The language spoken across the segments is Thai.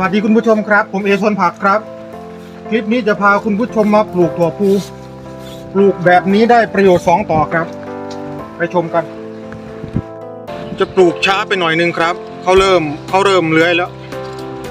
วัสดีคุณผู้ชมครับ ผมเอชนผักครับ คลิปนี้จะพาคุณผู้ชมมาปลูกถั่วพูปลูกแบบนี้ได้ประโยชน์สองต่อครับ ไปชมกัน จะปลูกช้าไปหน่อยนึงครับเขาเริ่มเขาเริ่มเลื้อยแล้ว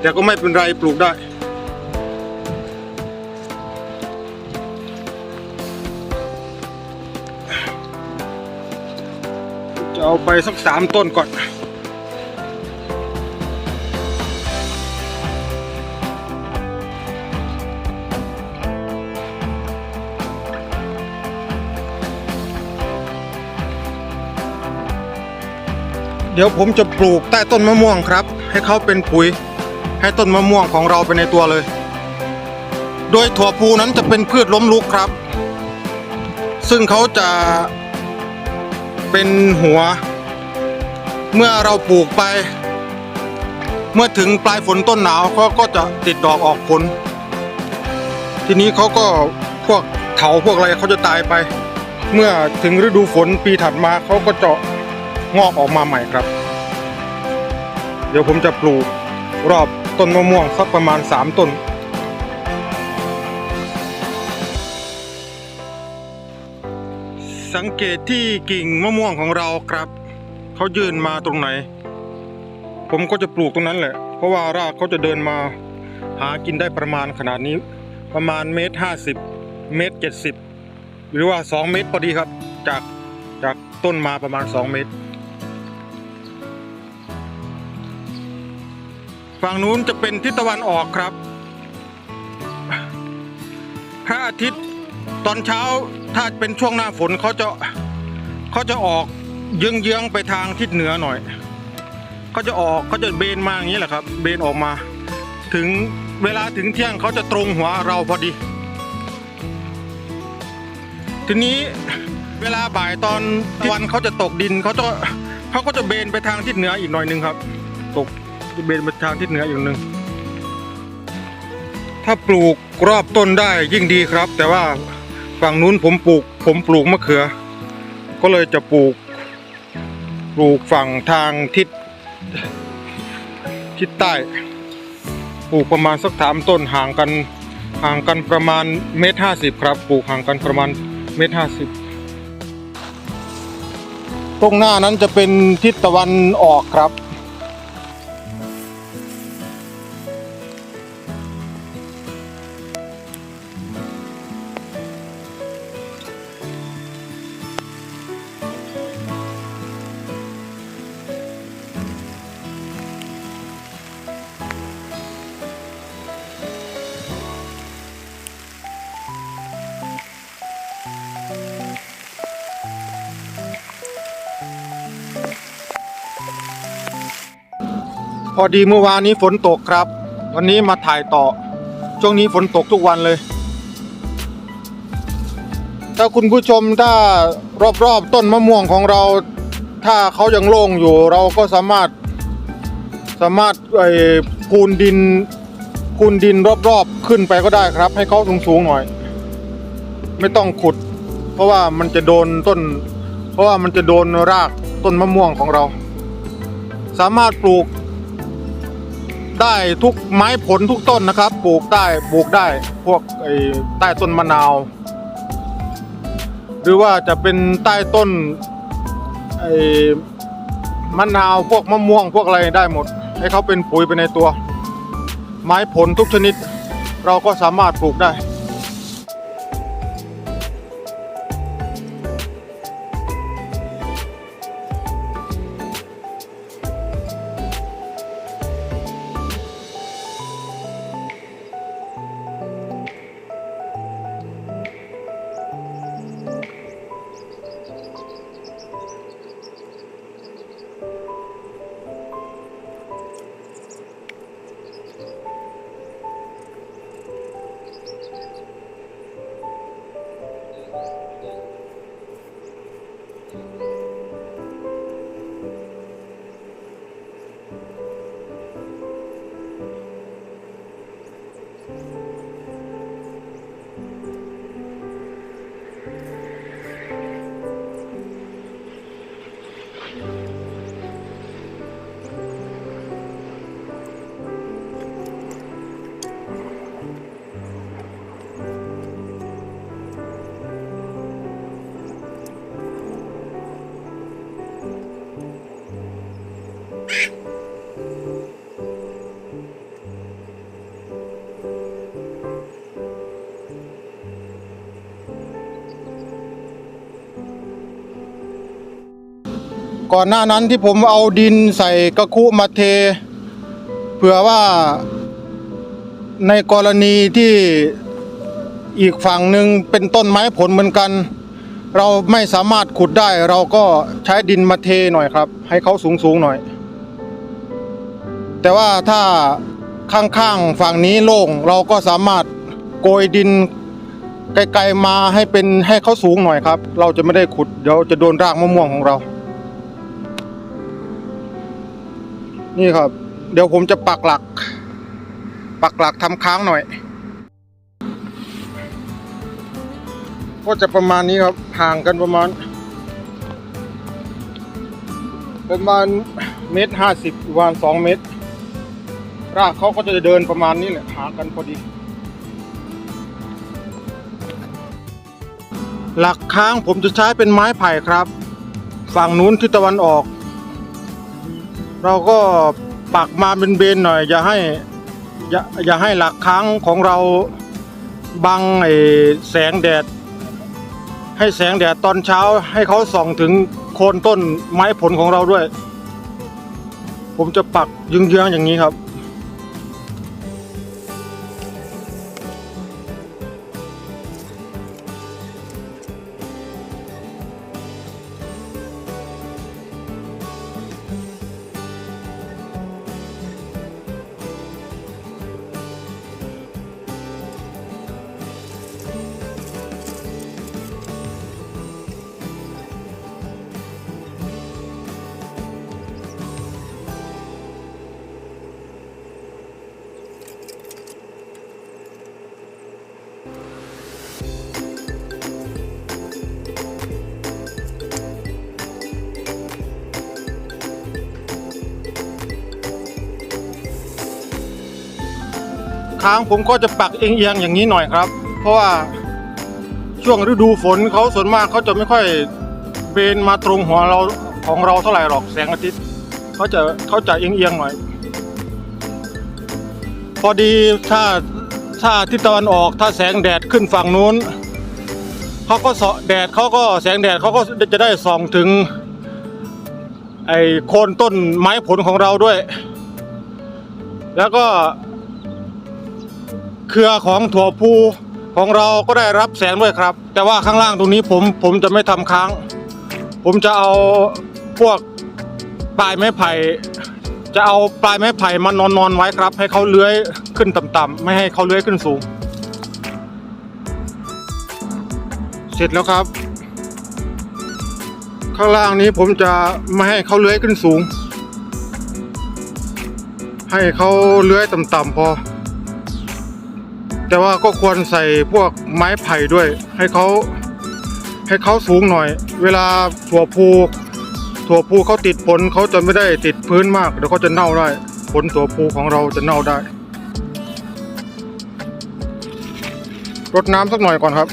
แต่ก็ไม่เป็นไรปลูกได้ จะเอาไปสักสามต้นก่อน ดี๋ยวผมจะปลูกใต้ต้นมะม่วงครับ ให้เขาเป็นปุ๋ย ให้ต้นมะม่วงของเราไปในตัวเลย โดยถั่วพูนั้นจะเป็นพืชล้มลุกครับ ซึ่งเขาจะเป็นหัว เมื่อเราปลูกไป เมื่อถึงปลายฝนต้นหนาวเขาก็จะติดดอกออกผล ทีนี้เขาก็พวกเถาพวกอะไรเขาจะตายไป เมื่อถึงฤดูฝนปีถัดมาเขาก็จะ งอกออกมาใหม่ครับ เดี๋ยวผมจะปลูกรอบต้นมะม่วงสักประมาณ 3 ต้น สังเกตที่กิ่งมะม่วงของเราครับเขายืนมาตรงไหน ผมก็จะปลูกตรงนั้นแหละ เพราะว่ารากเขาจะเดินมาหากินได้ประมาณขนาดนี้ ประมาณเมตรห้าสิบเมตรเจ็ดสิบหรือว่า 2 เมตรพอดีครับ จากจากต้นมาประมาณ 2 เมตร ฝั่งนู้นจะเป็นทิศตะวันออกครับ พระอาทิตย์ตอนเช้าถ้าเป็นช่วงหน้าฝนเขาจะเขาจะออกเยื้องๆไปทางทิศเหนือหน่อยเขาจะออกเขาจะเบนมาอย่างนี้แหละครับ เบนออกมา ถึงเวลาถึงเที่ยงเขาจะตรงหัวเราพอดี ทีนี้เวลาบ่ายตอนตะวันเขาจะตกดินเขาจะเขาก็จะเบนไปทางทิศเหนืออีกหน่อยนึงครับ จะเบนไปทางทิศเหนืออีกหนึ่ง ถ้าปลูกรอบต้นได้ยิ่งดีครับ แต่ว่าฝั่งนู้นผมปลูก ผมปลูกมะเขือ ก็เลยจะปลูก ปลูกฝั่งทางทิศทิศใต้ปลูกประมาณสักสามต้นห่างกันห่างกันประมาณเมตรห้าสิบครับ ปลูกห่างกันประมาณเมตรห้าสิบตรงหน้านั้นจะเป็นทิศตะวันออกครับ พอดีเมื่อวานนี้ฝนตกครับ วันนี้มาถ่ายต่อ ช่วงนี้ฝนตกทุกวันเลย ถ้าคุณผู้ชมถ้ารอบๆต้นมะม่วงของเรา ถ้าเขายังโล่งอยู่ เราก็สามารถสามารถไอ้คูนดินคูนดินรอบๆขึ้นไปก็ได้ครับ ให้เขาสูงๆหน่อย ไม่ต้องขุด เพราะว่ามันจะโดนต้น เพราะว่ามันจะโดนรากต้นมะม่วงของเรา สามารถปลูก ได้ทุกไม้ผลทุกต้นนะครับ ปลูกได้ปลูกได้พวกไอ้ใต้ต้นมะนาว หรือว่าจะเป็นใต้ต้นไอ้มะนาวพวกมะม่วงพวกอะไรได้หมด ให้เขาเป็นปุ๋ยไปในตัว ไม้ผลทุกชนิด เราก็สามารถปลูกได้ ก่อนหน้านั้นที่ผมเอาดินใส่กระคุมาเท เผื่อว่าในกรณีที่อีกฝั่งหนึ่งเป็นต้นไม้ผลเหมือนกัน เราไม่สามารถขุดได้ เราก็ใช้ดินมาเทหน่อยครับ ให้เขาสูงสูงหน่อย แต่ว่าถ้าข้างๆฝั่งนี้โล่งเราก็สามารถโกยดินไกลๆมาให้เป็นให้เขาสูงหน่อยครับ เราจะไม่ได้ขุดเดี๋ยวจะโดนรากมะม่วงของเรา นี่ครับ เดี๋ยวผมจะปักหลัก ปักหลักทำค้างหน่อย ก็จะประมาณนี้ครับ ห่างกันประมาณ ประมาณเมตรห้าสิบประมาณสองเมตร รากเขาก็จะเดินประมาณนี้แหละหากันพอดี หลักค้างผมจะใช้เป็นไม้ไผ่ครับ ฝั่งนู้นทิศตะวันออก เราก็ปักมาเป็นเบนหน่อย อย่าให้อย่าอย่าให้หลักค้างของเราบังไอ้แสงแดด ให้แสงแดดตอนเช้าให้เขาส่องถึงโคนต้นไม้ผลของเราด้วย ผมจะปักยึงเยื้องๆอย่างนี้ครับ ค้างผมก็จะปักเอียงๆอย่างนี้หน่อยครับ เพราะว่าช่วงฤดูฝนเขาส่วนมากเขาจะไม่ค่อยเบนมาตรงหัวเราของเราเท่าไหร่หรอกแสงอาทิตย์เขาจะเขาจะเอียงๆหน่อย พอดีถ้าถ้าทิศตะวันออกถ้าแสงแดดขึ้นฝั่งนู้นเขาก็สอแดดเขาก็แสงแดดเขาก็จะได้ส่องถึงไอ้โคนต้นไม้ผลของเราด้วย แล้วก็ เครือของถั่วพูของเราก็ได้รับแสงด้วยครับ แต่ว่าข้างล่างตรงนี้ผมผมจะไม่ทำค้าง ผมจะเอาพวกปลายไม้ไผ่ จะเอาปลายไม้ไผ่มานอนนอนไว้ครับ ให้เขาเลื้อยขึ้นต่ำๆไม่ให้เขาเลื้อยขึ้นสูง เสร็จแล้วครับ ข้างล่างนี้ผมจะไม่ให้เขาเลื้อยขึ้นสูง ให้เขาเลื้อยต่ำๆพอ แต่ว่าก็ควรใส่พวกไม้ไผ่ด้วย ให้เขาให้เขาสูงหน่อย เวลาถั่วพูถั่วพูเขาติดผลเขาจะไม่ได้ติดพื้นมากเดี๋ยวเขาจะเน่าได้ผลถั่วพูของเราจะเน่าได้รดน้ำสักหน่อยก่อนครับ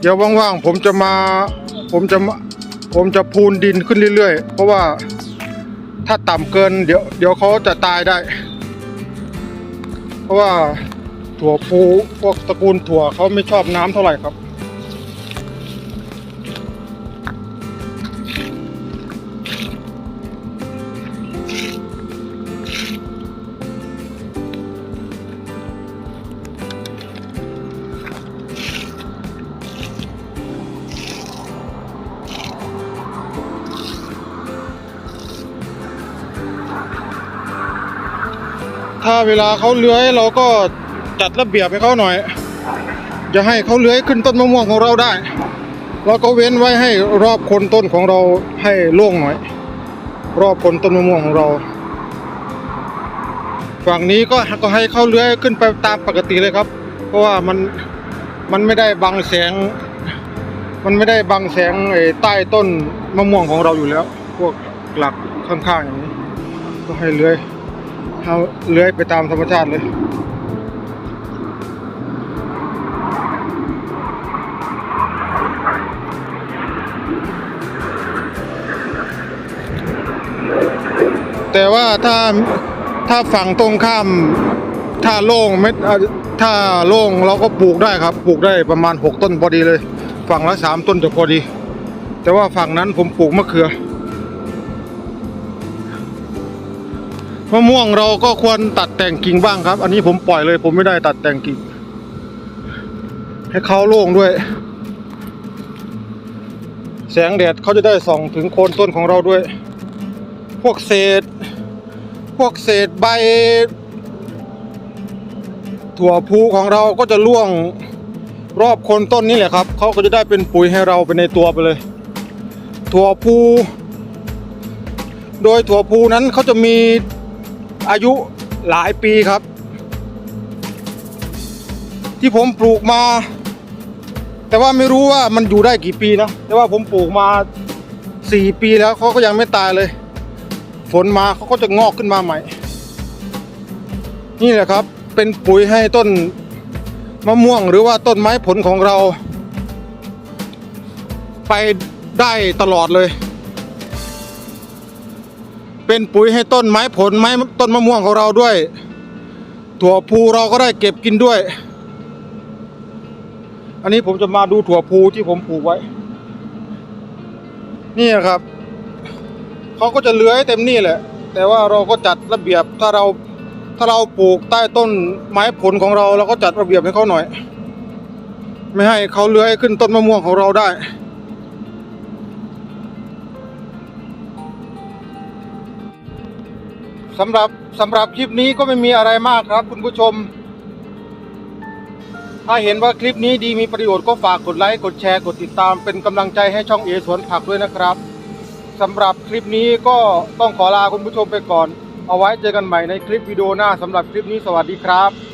เดี๋ยวว่างๆผมจะมาผมจะมาผมจะพูนดินขึ้นเรื่อยๆ เพราะว่าถ้าต่ำเกินเดี๋ยวเดี๋ยวเขาจะตายได้ ราะว่าถั่วพูพวกตระกูลถั่วเขาไม่ชอบน้ำเท่าไหร่ครับ ถ้าเวลาเขาเลื้อยเราก็จัดระเบียบให้เขาหน่อย จะให้เขาเลื้อยขึ้นต้นมะม่วงของเราได้ เราก็เว้นไว้ให้รอบคนต้นของเราให้โล่งหน่อย รอบคนต้นมะม่วงของเรา ฝั่งนี้ก็ก็ให้เขาเลื้อยขึ้นไปตามปกติเลยครับ เพราะว่ามันมันไม่ได้บังแสง มันไม่ได้บังแสงไอ้ใต้ต้นมะม่วงของเราอยู่แล้ว พวกหลักข้างๆอย่างนี้ ก็ให้เลื้อย เอาเลื้อยไปตามธรรมชาติเลยแต่ว่าถ้าถ้าฝั่งตรงข้าม ถ้าโล่งเม็ดอะถ้าโล่งเราก็ปลูกได้ครับ ปลูกได้ประมาณ 6 ต้นพอดีเลย ฝั่งละ 3 ต้นจะพอดี แต่ว่าฝั่งนั้นผมปลูกมะเขือ มะม่วงเราก็ควรตัดแต่งกิ่งบ้างครับ อันนี้ผมปล่อยเลย ผมไม่ได้ตัดแต่งกิ่ง ให้เขาโล่งด้วย แสงแดดเขาจะได้ส่องถึงโคนต้นของเราด้วย พวกเศษ พวกเศษใบ ถั่วพูของเราก็จะล่วงรอบโคนต้นนี่แหละครับ เขาก็จะได้เป็นปุ๋ยให้เราไปในตัวไปเลย ถั่วพูโดยถั่วพูนั้นเขาจะมี อายุหลายปีครับ ที่ผมปลูกมา แต่ว่าไม่รู้ว่ามันอยู่ได้กี่ปีนะ แต่ว่าผมปลูกมาสี่ปีแล้วเขาก็ยังไม่ตายเลย ฝนมาเขาก็จะงอกขึ้นมาใหม่ นี่แหละครับ เป็นปุ๋ยให้ต้นมะม่วงหรือว่าต้นไม้ผลของเรา ไปได้ตลอดเลย เป็นปุ๋ยให้ต้นไม้ผลไม้ต้นมะม่วงของเราด้วย ถั่วพูเราก็ได้เก็บกินด้วย อันนี้ผมจะมาดูถั่วพูที่ผมปลูกไว้ นี่ครับเขาก็จะเลื้อยเต็มนี่แหละ แต่ว่าเราก็จัดระเบียบถ้าเราถ้าเราปลูกใต้ต้นไม้ผลของเราเราก็จัดระเบียบให้เขาหน่อย ไม่ให้เขาเลื้อยขึ้นต้นมะม่วงของเราได้ สำหรับสำหรับคลิปนี้ก็ไม่มีอะไรมากครับ คุณผู้ชม ถ้าเห็นว่าคลิปนี้ดีมีประโยชน์ก็ฝากกดไลค์กดแชร์กดติดตาม เป็นกำลังใจให้ช่องเอสวนผักด้วยนะครับสำหรับคลิปนี้ก็ต้องขอลาคุณผู้ชมไปก่อน เอาไว้เจอกันใหม่ในคลิปวิดีโอหน้าสำหรับคลิปนี้สวัสดีครับ